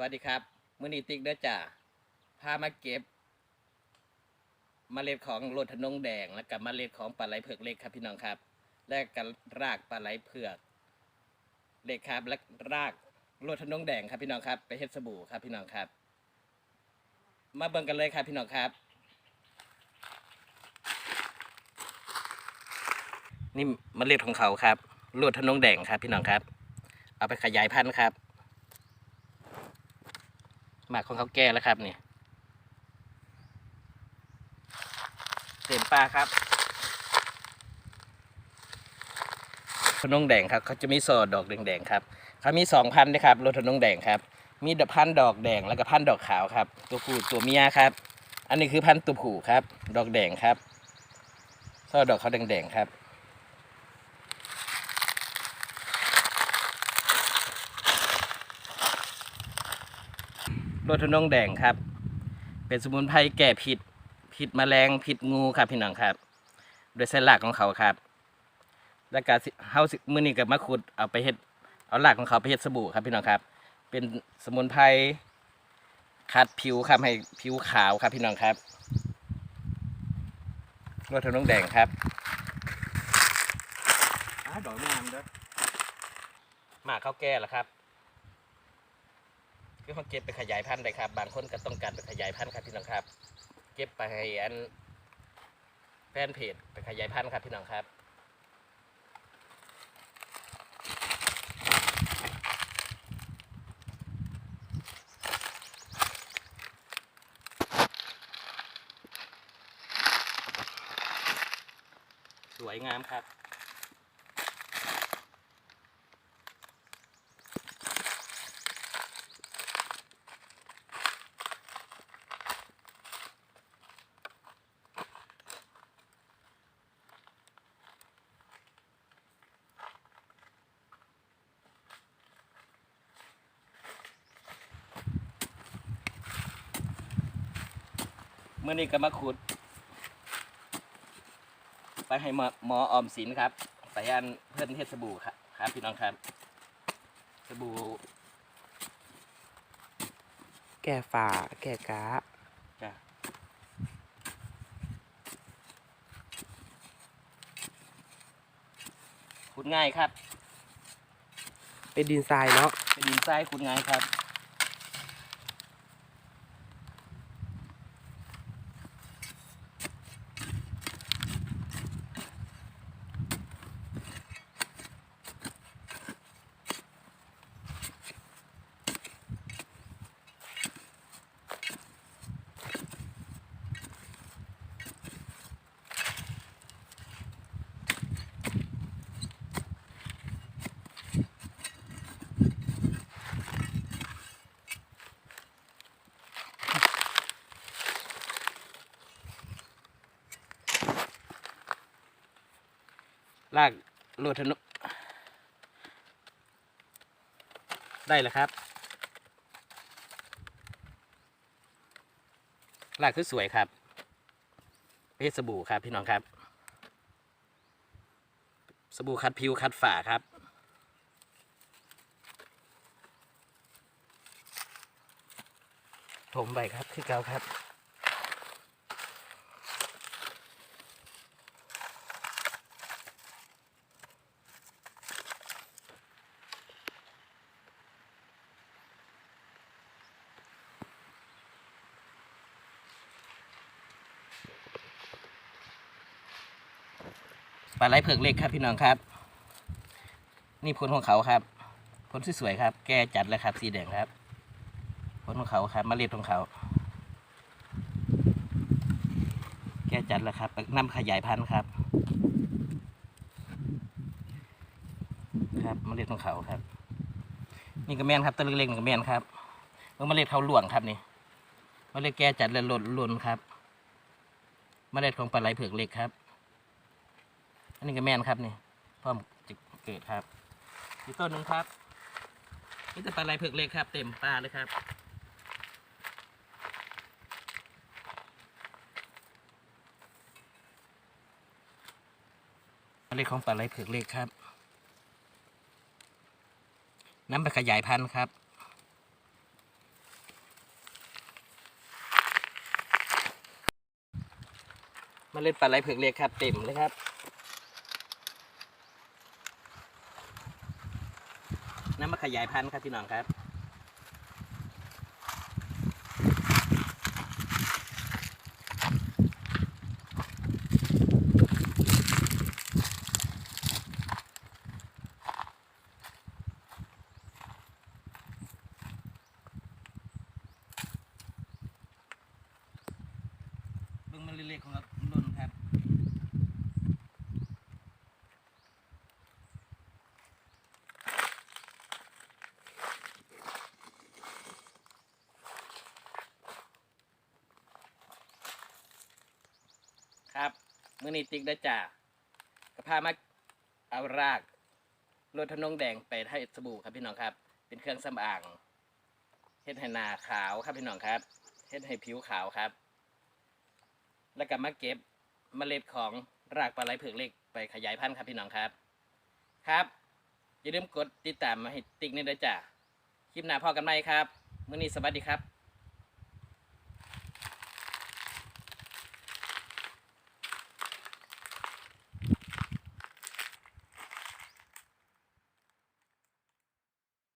สวัสดีครับ มื้อนี้ติ๊กเด้อจ้าพามาเก็บมเมล็ดของโลทนงแดง และกับเมล็ดของปลาไหลเผือกเล็กครับพี่น้องครับ และกับรากปลาไหลเผือกเล็กครับ และรากโลทนงแดงครับพี่น้องครับ ไปเฮ็ดสบู่ครับพี่น้องครับ มาเบิ่งกันเลยครับพี่น้องครับ นี่มเมล็ดของเขาครับโลทนงแดงครับพี่น้องครับ เอาไปขยายพันธุ์ครับ หมากของเขาแก่แล้วครับเนี่ยเต็มปลาครับทนงแดงครับเขาจะมีซอดอกแดงๆครับเขามีสองพันนะครับรถทนงแดงครับ มีดพันดอกแดงแล้วก็พันดอกขาวครับ ตัวผู้ตัวเมียครับ อันนี้คือพันตัวผู้ครับ ดอกแดงครับซอดอกเขาแดงๆครับ โรทนงแดงครับ เป็นสมุนไพรแก้พิษพิษแมลงพิษงูครับพี่น้องครับ โดยเส้นหลักของเขาครับ แล้วก็สิเฮาสิมื้อนี้ก็มาขุดเอาไปเฮ็ดเอาหลักของเขาไปเฮ็ดสบู่ครับพี่น้องครับ เป็นสมุนไพรขัดผิวครับให้ผิวขาวครับพี่น้องครับโรทนงแดงครับอ้าดอกงามเด้อหมากข้าวแก่แล้วครับ คือเขาเก็บไปขยายพันธุ์ได้ครับ บางคนก็ต้องการไปขยายพันธุ์ครับพี่น้องครับ เก็บไปให้อันแฟนเพจไปขยายพันธุ์ครับพี่น้องครับสวยงามครับ มื่อนี้ก็มาขุด ไปให้หมอหมอออมสินครับไปอันเพื่อนเทศสบู่ครับครับพี่น้องครับ สบู่แก่ฝ่า แก่กาจ้ะขุดง่ายครับ เป็นดินทรายเนาะเป็นดินทรายขุดง่ายครับ ลากโลดถนนได้แล้วครับ ลากคือสวยครับเพชรสบู่ครับพี่น้องครับ สบู่คัดผิวคัดฝาครับถมไปครับคือเกาครับ ปลาไหลเผือกเล็กครับพี่น้องครับ นี่ผลของเขาครับผลสวยๆครับ แก่จัดเลยครับ สีแดงครับผลของเขาครับเมล็ดของเขา แก่จัดแล้วครับนำขยายพันธุ์ครับ ครับเมล็ดของเขาครับ นี่ก็แม่นครับตัวเล็กๆนี่ก็แม่นครับเมื่อเมล็ดเขาหลวงครับนี่เมล็ดแก่จัดเลยหล่นหล่นครับเมล็ดของปลาไหลเผือกเล็กครับ อันนี้ก็แมนครับนี่พร้อมจะเกิดครับอีกต้นนึงครับนี่จะปลาไหลเผือกเล็กครับ เต็มปลาเลยครับเลขของปลาไหลเผือกเล็กครับน้ำไปขยายพันธุ์ครับมาเล่นปลาไหลเผือกเล็กครับ เต็มเลยครับ น้ำมาขยายพันธุ์ครับพี่น้องครับเบิ่งมันเล็กๆของเราดนครับ ครับมื่อนี้ติ๊กได้จ่ากระพามาเอารากรถทนงแดงไปให้สบู่ครับพี่น้องครับ เป็นเครื่องสำอางเฮ็ดให้หนาขาวครับพี่น้องครับเฮ็ดให้ผิวขาวครับ แล้วก็มาเก็บเมล็ดของรากปลาไหลเผือกเล็กไปขยายพันธุ์ครับพี่น้องครับครับอย่าลืมกดติดตามมาให้ติ๊กนี่ด้วยจ้ะคลิปหน้าพอกันไหมครับมื้อนี้สวัสดีครับ